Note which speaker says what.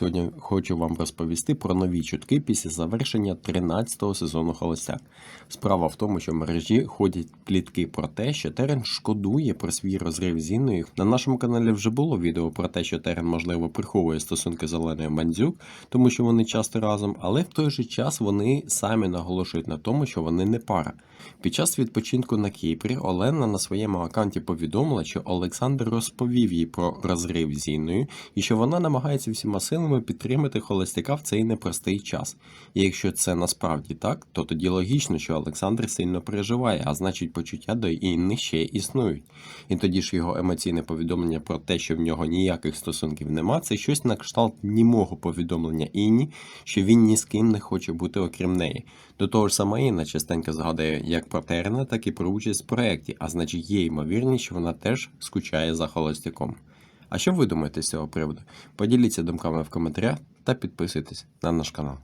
Speaker 1: сьогодні хочу вам розповісти про нові чутки після завершення 13-го сезону Холостяк. Справа в тому, що в мережі ходять плітки про те, що Терен шкодує про свій розрив з Інною. На нашому каналі вже було відео про те, що Терен, можливо, приховує стосунки з Оленою Мандзюк, тому що вони часто разом, але в той же час вони самі наголошують на тому, що вони не пара. Під час відпочинку на Кіпрі Олена на своєму аккаунті повідомила, що Олександр розповів їй про розрив з Інною і що вона намагається всіма силами підтримати холостяка в цей непростий час. І якщо це насправді так, то тоді логічно, що Олександр сильно переживає, а значить почуття до Інни ще існують. І тоді ж його емоційне повідомлення про те, що в нього ніяких стосунків нема, це щось на кшталт німого повідомлення Інні, що він ні з ким не хоче бути окрім неї. До того ж сама Інна частенько згадує як про Терена, так і про участь в проєкті, а значить є ймовірність, що вона теж скучає за холостяком. А що ви думаєте з цього приводу? Поділіться думками в коментарях та підписуйтесь на наш канал.